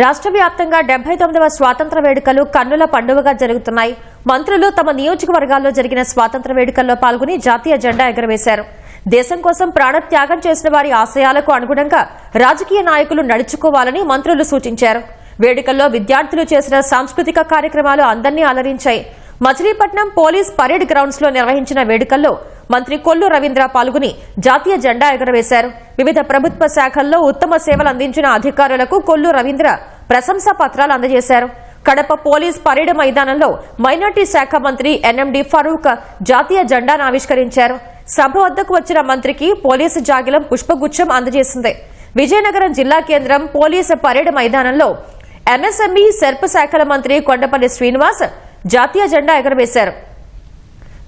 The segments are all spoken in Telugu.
రాష్ట్ర వ్యాప్తంగా డెబ్బై తొమ్మిదవ స్వాతంత్ర వేడుకలు కన్నుల పండుగగా జరుగుతున్నాయి. మంత్రులు తమ నియోజకవర్గాల్లో జరిగిన స్వాతంత్ర వేడుకల్లో పాల్గొని జాతీయ జెండా ఎగురవేశారు. దేశం కోసం ప్రాణత్యాగం చేసిన వారి ఆశయాలకు అనుగుణంగా రాజకీయ నాయకులు నడుచుకోవాలని మంత్రులు సూచించారు. వేడుకల్లో విద్యార్థులు చేసిన సాంస్కృతిక కార్యక్రమాలు అందరినీ అలరించాయి. మచిలీపట్నం పోలీస్ పరేడ్ గ్రౌండ్స్లో నిర్వహించిన వేడుకల్లో మంత్రి కొల్లు రవీంద్ర పాల్గొని జాతీయ జెండా ఎగరవేశారు. వివిధ ప్రభుత్వ శాఖల్లో ఉత్తమ సేవలు అందించిన అధికారులకు కొల్లు రవీంద్ర ప్రశంసా పత్రాలు అందజేశారు. కడప పోలీస్ పరేడ్ మైదానంలో మైనార్టీ శాఖ మంత్రి ఎన్ఎండి ఫరూక్ జాతీయ జెండాను ఆవిష్కరించారు. సభ వద్దకు వచ్చిన మంత్రికి పోలీసు జాగిలం పుష్పగుచ్చం అందజేసింది. విజయనగరం జిల్లా కేంద్రం పోలీసు పరేడ్ మైదానంలో ఎంఎస్ఎంఈ సెర్ప్ శాఖల మంత్రి కొండపల్లి శ్రీనివాస్ జాతీయ జెండా ఎగరవేశారు.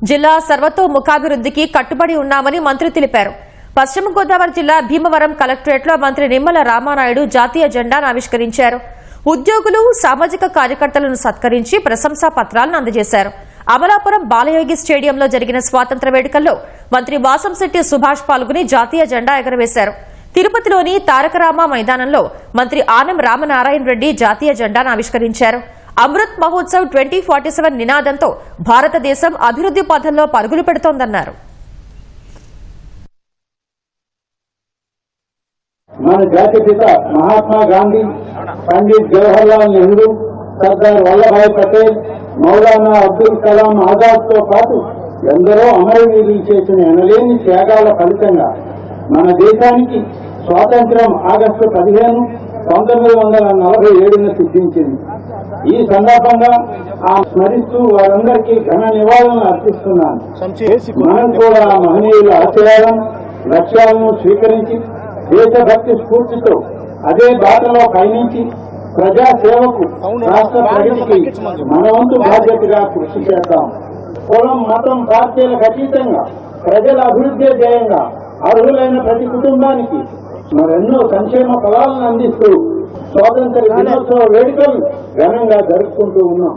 జిల్లా సర్వతోముఖాభివృద్ధికి కట్టుబడి ఉన్నామని మంత్రి తెలిపారు. పశ్చిమ గోదావరి జిల్లా భీమవరం కలెక్టరేట్లో మంత్రి నిమ్మల రామానాయుడు జాతీయ జెండాను ఆవిష్కరించారు. ఉద్యోగులు సామాజిక కార్యకర్తలను సత్కరించి ప్రశంసా పత్రాలను అందజేశారు. అమలాపురం బాలయోగి స్టేడియంలో జరిగిన స్వాతంత్ర వేడుకల్లో మంత్రి వాసంశెట్టి సుభాష్ పాల్గొని జాతీయ జెండా ఎగరవేశారు. తిరుపతిలోని తారకరామ మైదానంలో మంత్రి ఆనం రామనారాయణ రెడ్డి జాతీయ జెండాను ఆవిష్కరించారు. Amrit Mahotsav twenty forty seven నినాదంతో భారతదేశం అభివృద్ది పథంలో పరుగులు పెడుతోందన్నారు. మన జాతిపిత మహాత్మా గాంధీ పండిత్ జవహర్లాల్ నెహ్రూ సర్దార్ వల్లభాయ్ పటేల్ మౌలానా అబ్దుల్ కలాం ఆజాద్తో పాటు ఎందరో అమరవీరులు చేసిన ఎనలేని త్యాగాల ఫలితంగా మన దేశానికి స్వాతంత్ర్యం ఆగస్టు పదిహేను పంతొమ్మిది వందల నలభై ఏడున సిద్ధించింది. ఈ సందర్భంగా ఆ స్మరిస్తూ వారందరికీ ఘన నివాళులను అర్పిస్తున్నాను. మనం కూడా ఆ మహనీయుల ఆశయాలను లక్ష్యాలను స్వీకరించి దేశభక్తి స్ఫూర్తితో అదే బాటలో పయనించి ప్రజా సేవకు రాష్ట్ర ప్రగతికి మన వంతు బాధ్యతగా కృషి చేద్దాం. కులం మతం పార్టీలకు అతీతంగా ప్రజల అభివృద్ధి ధ్యేయంగా అర్హులైన ప్రతి కుటుంబానికి మరెన్నో సంక్షేమ ఫలాలను అందిస్తూ స్వాతంత్ర దినోత్సవ వేడుకలు ఘనంగా జరుపుకుంటూ ఉన్నాం.